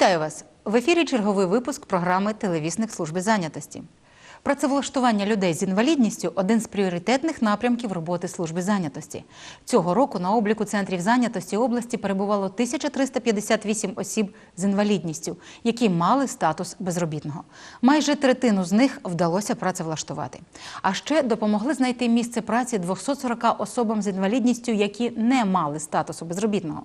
Вітаю вас! В ефірі черговий випуск програми Телевісник служби зайнятості. Працевлаштування людей з інвалідністю один з пріоритетних напрямків роботи служби зайнятості. Цього року на обліку центрів зайнятості області перебувало 1358 осіб з інвалідністю, які мали статус безробітного. Майже третину з них вдалося працевлаштувати. А ще допомогли знайти місце праці 240 особам з інвалідністю, які не мали статусу безробітного.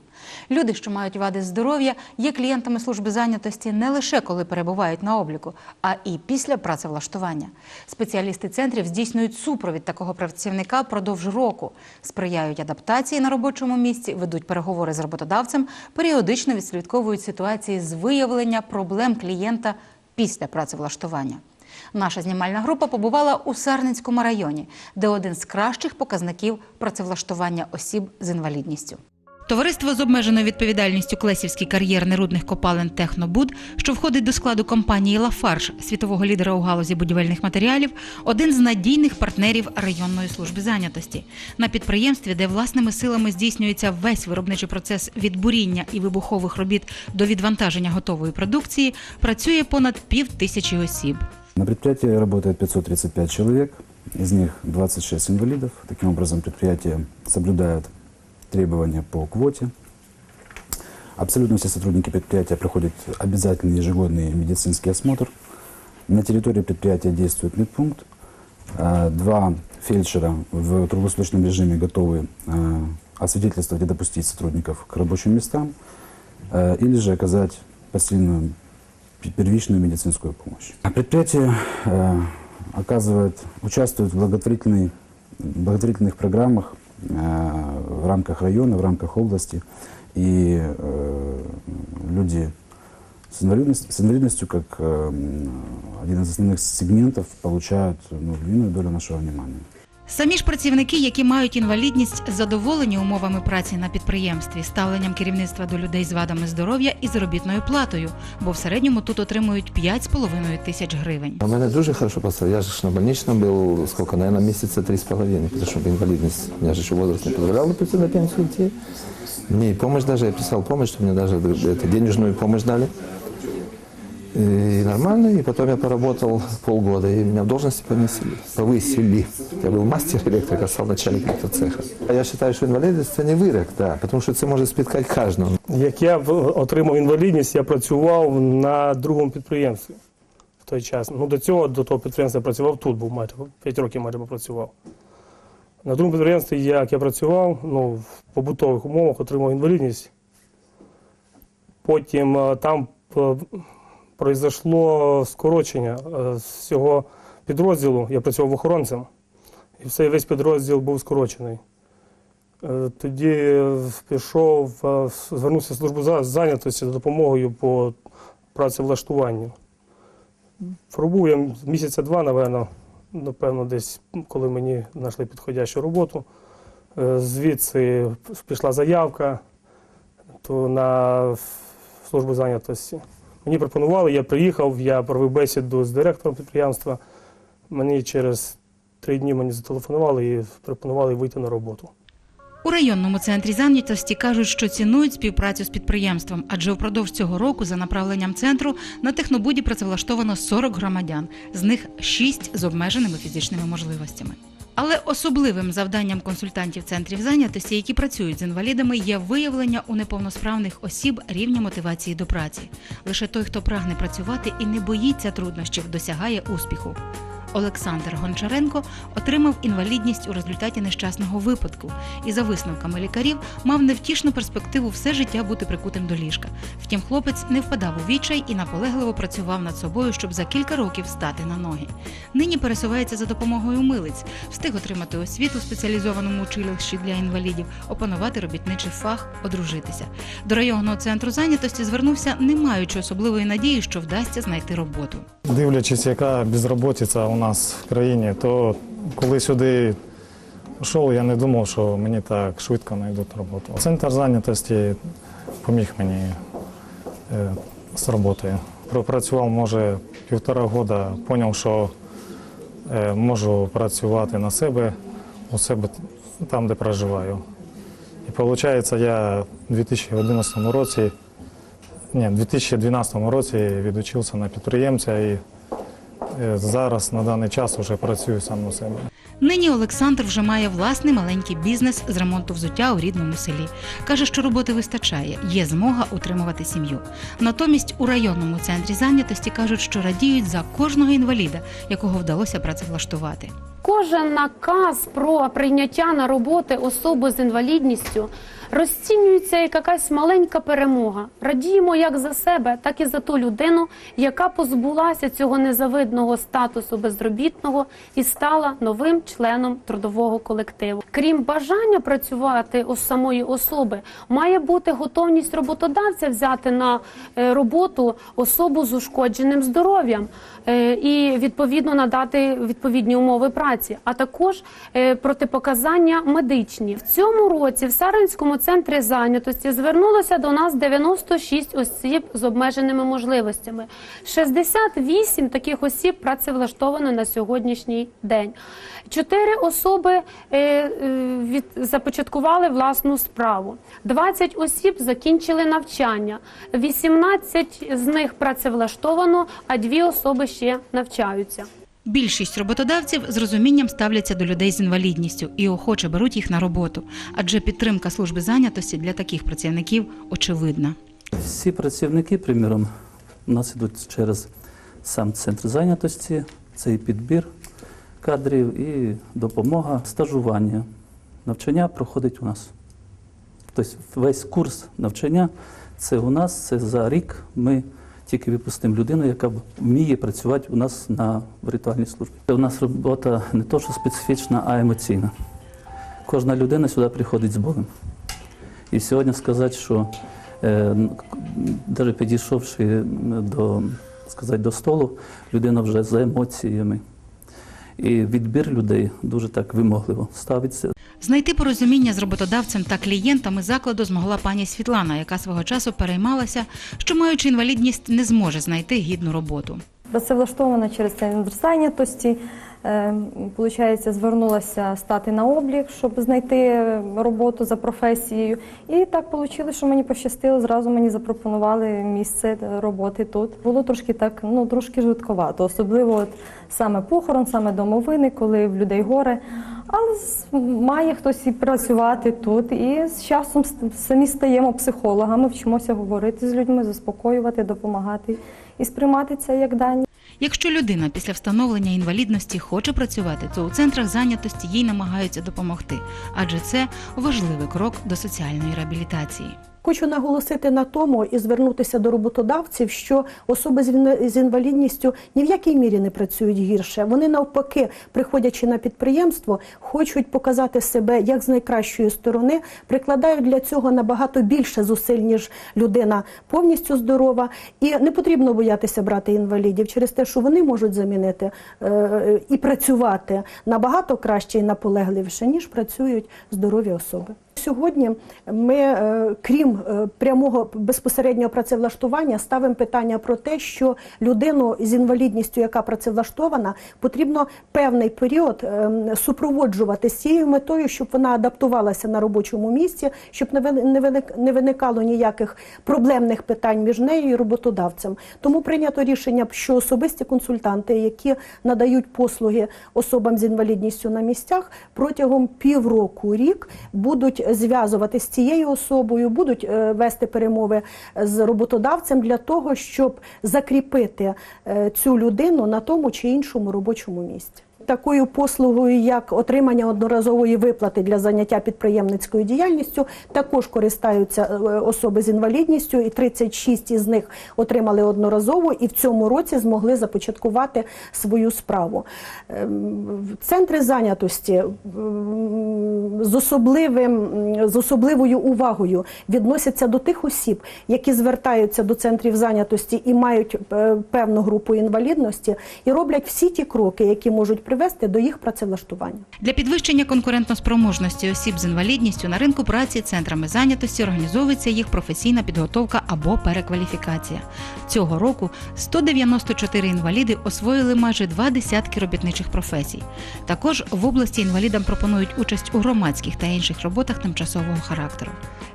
Люди, що мають вади здоров'я, є клієнтами служби зайнятості не лише коли перебувають на обліку, а і після працевлаштування. Спеціалісти центрів здійснюють супровід такого працівника продовж року, сприяють адаптації на робочому місці, ведуть переговори з роботодавцем, періодично відслідковують ситуації з виявлення проблем клієнта після працевлаштування. Наша знімальна група побувала у Сарненському районі, де один з кращих показників працевлаштування осіб з інвалідністю. Товариство з обмеженою відповідальністю Клесівський кар'єр рудних копалин Технобуд, що входить до складу компанії Лафарш, світового лідера у галузі будівельних матеріалів, один з надійних партнерів районної служби зайнятості. На підприємстві, де власними силами здійснюється весь виробничий процес від буріння і вибухових робіт до відвантаження готової продукції, працює понад пів тисячі осіб. На предприятии работает 535 человек, из них 26 инвалидов. Таким образом, предприятие соблюдает требования по квоте. Абсолютно все сотрудники предприятия проходят обязательный ежегодный медицинский осмотр. На территории предприятия действует медпункт. А, Два фельдшера в круглосуточном режиме готовы а, освидетельствовать и допустить сотрудников к рабочим местам а, или же оказать посильную пе- первичную медицинскую помощь. Предприятие оказывает, участвует в благотворительных программах в рамках района, в рамках области. И э, люди с инвалидностью, с инвалидностью как э, м, один из основных сегментов получают ну, львиную долю нашего внимания. Самі ж працівники, які мають інвалідність, задоволені умовами праці на підприємстві, ставленням керівництва до людей з вадами здоров'я і заробітною платою, бо в середньому тут отримують 5,5 тисяч гривень. У мене дуже хорошо поставили. Я ж на больничном был, сколько, наверное, месяца три с половиной, потому что инвалидность. У меня же еще возраст не позволял прийти на. Мне и помощь даже, я писал помощь, что мне даже это, денежную помощь дали. И нормально, и потом я поработал полгода, и меня в должности понесли, повысили. Я был мастер электрика, стал начальник цеха. Я считаю, что инвалидность – это не вирок, да, потому что це може спіткати кожного. Як я в- отримав інвалідність, я працював на другому підприємстві в той час. Ну, до цього, до того підприємства я працював тут, був майже 5 років майже попрацював. На другому підприємстві, як я працював, ну, в побутових умовах отримав інвалідність. Потім е, там е, произошло скорочення е, з всього підрозділу. Я працював охоронцем, і цей весь підрозділ був скорочений. Е, Тоді пішов, е, звернувся в службу зайнятості за допомогою по працевлаштуванню. Пробув я місяця два, напевно, напевно, десь, коли мені знайшли підходящу роботу. Звідси пішла заявка то на службу зайнятості. Мені пропонували, я приїхав, я провів бесіду з директором підприємства. Мені через три дні мені зателефонували і пропонували вийти на роботу. У районному центрі зайнятості кажуть, що цінують співпрацю з підприємством, адже впродовж цього року, за направленням центру, на технобуді працевлаштовано 40 громадян, з них 6 з обмеженими фізичними можливостями. Але особливим завданням консультантів центрів зайнятості, які працюють з інвалідами, є виявлення у неповносправних осіб рівня мотивації до праці. Лише той, хто прагне працювати і не боїться труднощів, досягає успіху. Олександр Гончаренко отримав інвалідність у результаті нещасного випадку і, за висновками лікарів, мав невтішну перспективу все життя бути прикутим до ліжка. Втім, хлопець не впадав у відчай і наполегливо працював над собою, щоб за кілька років стати на ноги. Нині пересувається за допомогою милиць, встиг отримати освіту в спеціалізованому училищі для інвалідів, опанувати робітничий фах, одружитися. До районного центру зайнятості звернувся, не маючи особливої надії, що вдасться знайти роботу. Дивлячись, яка безробітця у нас в країні, то коли сюди йшов, я не думав, що мені так швидко знайдуть роботу. Центр зайнятості поміг мені е, з роботою. Пропрацював, може, півтора року, зрозумів, що е, можу працювати на себе, у себе там, де проживаю. І виходить, я у 2011 році ні, в 2012 році відучився на підприємця і зараз на даний час вже працюю сам на себе. Нині Олександр вже має власний маленький бізнес з ремонту взуття у рідному селі. Каже, що роботи вистачає, є змога утримувати сім'ю. Натомість у районному центрі зайнятості кажуть, що радіють за кожного інваліда, якого вдалося працевлаштувати. Кожен наказ про прийняття на роботи особи з інвалідністю розцінюється як якась маленька перемога. Радіємо як за себе, так і за ту людину, яка позбулася цього незавидного статусу безробітного і стала новим членом трудового колективу. Крім бажання працювати у самої особи, має бути готовність роботодавця взяти на е, роботу особу з ушкодженим здоров'ям е, і відповідно надати відповідні умови праці, а також е, протипоказання медичні. В цьому році в Саренському центрі зайнятості звернулося до нас 96 осіб з обмеженими можливостями. 68 таких осіб працевлаштовано на сьогоднішній день. Чотири особи е, е, від, започаткували власну справу. 20 осіб закінчили навчання. 18 з них працевлаштовано, а дві особи ще навчаються. Більшість роботодавців з розумінням ставляться до людей з інвалідністю і охоче беруть їх на роботу, адже підтримка служби зайнятості для таких працівників очевидна. Всі працівники, приміром, у нас йдуть через сам центр зайнятості, це і підбір кадрів, і допомога, стажування. Навчання проходить у нас. Тобто весь курс навчання це у нас, це за рік ми тільки випустимо людину, яка вміє працювати у нас на ритуальній службі. У нас робота не то, що специфічна, а емоційна. Кожна людина сюди приходить з Богом. І сьогодні сказати, що навіть підійшовши до, сказати, до столу, людина вже за емоціями. І відбір людей дуже так вимогливо ставиться. Знайти порозуміння з роботодавцем та клієнтами закладу змогла пані Світлана, яка свого часу переймалася, що маючи інвалідність, не зможе знайти гідну роботу. Працевлаштована через центр зайнятості. Е, Получається, звернулася стати на облік, щоб знайти роботу за професією. І так вийшло, що мені пощастило. Зразу мені запропонували місце роботи тут. Було трошки так, ну трошки жутковато, особливо от саме похорон, саме домовини, коли в людей горе. Але має хтось і працювати тут. І з часом самі стаємо психологами, вчимося говорити з людьми, заспокоювати, допомагати і сприймати це як дані. Якщо людина після встановлення інвалідності хоче працювати, то у центрах зайнятості їй намагаються допомогти, адже це важливий крок до соціальної реабілітації. Хочу наголосити на тому і звернутися до роботодавців, що особи з інвалідністю ні в якій мірі не працюють гірше. Вони навпаки, приходячи на підприємство, хочуть показати себе як з найкращої сторони, прикладають для цього набагато більше зусиль, ніж людина повністю здорова. І не потрібно боятися брати інвалідів через те, що вони можуть замінити е, і працювати набагато краще і наполегливіше, ніж працюють здорові особи. Сьогодні ми, е, крім е, прямого безпосереднього працевлаштування, ставимо питання про те, що людину з інвалідністю, яка працевлаштована, потрібно певний період ем, супроводжувати з цією метою, щоб вона адаптувалася на робочому місці, щоб не виникало ніяких проблемних питань між нею і роботодавцем. Тому прийнято рішення, що особисті консультанти, які надають послуги особам з інвалідністю на місцях, протягом півроку рік будуть зв'язувати з цією особою, будуть е, вести перемови з роботодавцем для того, щоб закріпити е, цю людину на тому чи іншому робочому місці. Такою послугою, як отримання одноразової виплати для заняття підприємницькою діяльністю, також користаються е, особи з інвалідністю, і 36 із них отримали одноразово і в цьому році змогли започаткувати свою справу. Ем, Центри зайнятості з особливим з особливою увагою відносяться до тих осіб, які звертаються до центрів зайнятості і мають е, певну групу інвалідності, і роблять всі ті кроки, які можуть привести до їх працевлаштування. Для підвищення конкурентоспроможності осіб з інвалідністю на ринку праці центрами зайнятості організовується їх професійна підготовка або перекваліфікація. Цього року 194 інваліди освоїли майже два десятки робітничих професій. Також в області інвалідам пропонують участь у громадських та інших роботах тимчасового характеру.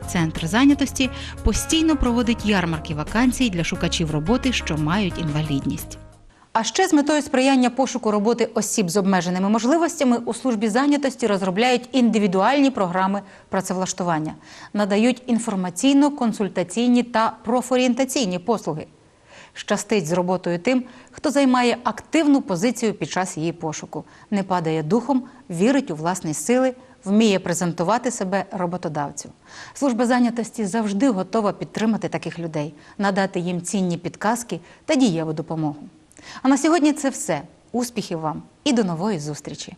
Центр зайнятості постійно проводить ярмарки вакансій для шукачів роботи, що мають інвалідність. А ще з метою сприяння пошуку роботи осіб з обмеженими можливостями у службі зайнятості розробляють індивідуальні програми працевлаштування, надають інформаційно-консультаційні та профорієнтаційні послуги. Щастить з роботою тим, хто займає активну позицію під час її пошуку, не падає духом, вірить у власні сили, вміє презентувати себе роботодавцю. Служба зайнятості завжди готова підтримати таких людей, надати їм цінні підказки та дієву допомогу. А на сьогодні це все. Успіхів вам і до нової зустрічі!